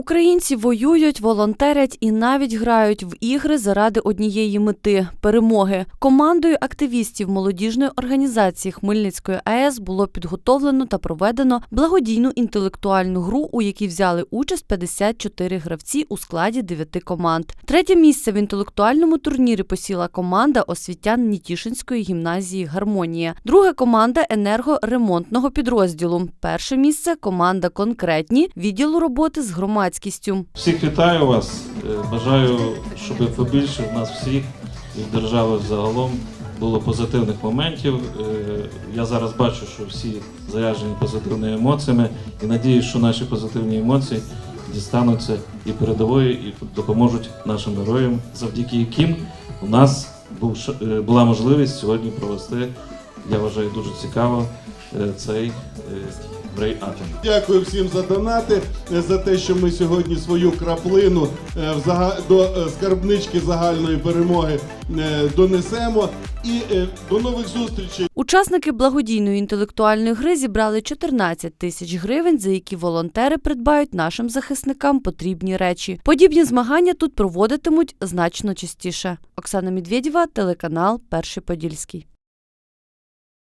Українці воюють, волонтерять і навіть грають в ігри заради однієї мети перемоги. Командою активістів молодіжної організації Хмельницької АЕС було підготовлено та проведено благодійну інтелектуальну гру, у якій взяли участь 54 гравці у складі 9 команд. Третє місце в інтелектуальному турнірі посіла команда освітян Нітішинської гімназії Гармонія. Друге команда енергоремонтного підрозділу. Перше місце команда конкретні відділу роботи з громадськістю. Всіх вітаю вас. Е, Бажаю, щоб побільше в нас всіх і в держави загалом було позитивних моментів. Е, Я зараз бачу, що всі заряджені позитивними емоціями і надіюсь, що наші позитивні емоції дістануться і передової, і допоможуть нашим героям, завдяки яким у нас е, була можливість сьогодні провести, я вважаю, дуже цікаво е, цей е, Брей Атом. Дякую всім за донати, е, за те, що ми сьогодні свою краплину до скарбнички загальної перемоги донесемо. І до нових зустрічей. Учасники благодійної інтелектуальної гри зібрали 14 тисяч гривень, за які волонтери придбають нашим захисникам потрібні речі. Подібні змагання тут проводитимуть значно частіше. Оксана Медведєва, телеканал Перший Подільський.